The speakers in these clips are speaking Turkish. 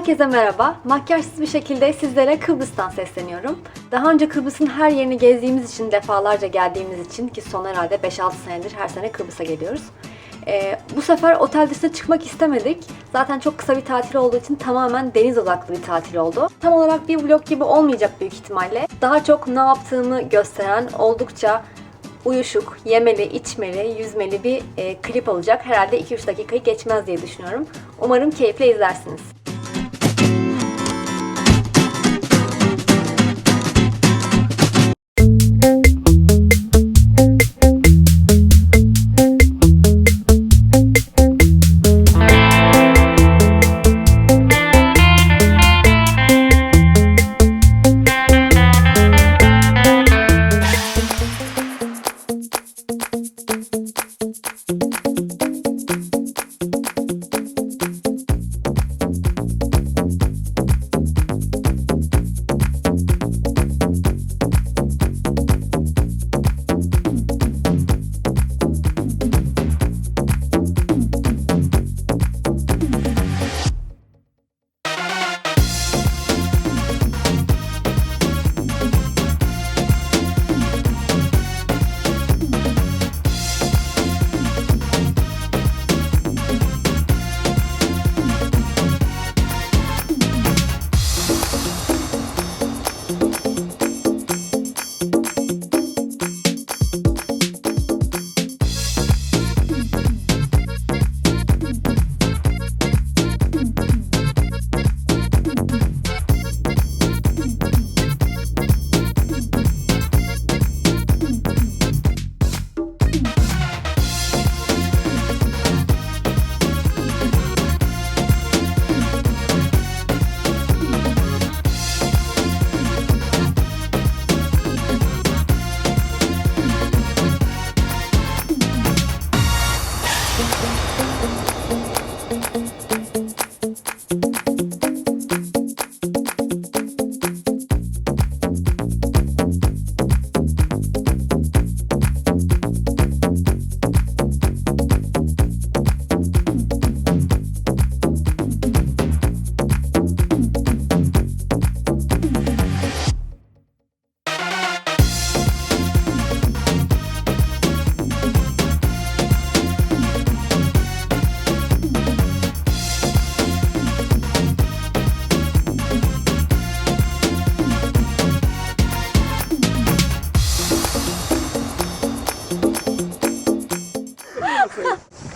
Herkese merhaba. Makyajsız bir şekilde sizlere Kıbrıs'tan sesleniyorum. Daha önce Kıbrıs'ın her yerini gezdiğimiz için, defalarca geldiğimiz için ki son herhalde 5-6 senedir her sene Kıbrıs'a geliyoruz. Ee, bu sefer otel dışına çıkmak istemedik. Zaten çok kısa bir tatil olduğu için tamamen deniz odaklı bir tatil oldu. Tam olarak bir vlog gibi olmayacak büyük ihtimalle. Daha çok ne yaptığımı gösteren oldukça uyuşuk, yemeli, içmeli, yüzmeli bir e, klip olacak. Herhalde 2-3 dakikayı geçmez diye düşünüyorum. Umarım keyifle izlersiniz.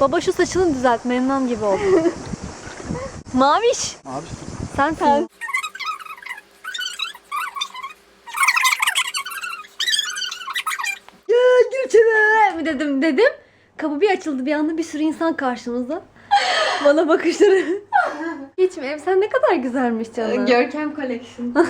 Baba şu saçını düzelt, memnun gibi oldu. Maviş, Abi sensin. Ya Gülçin'e mi dedim dedim. Kapı bir açıldı bir anda bir sürü insan karşımızda. Bana bakışları. Hiç mi? Ev sen ne kadar güzelmiş canım. Görkem Collection.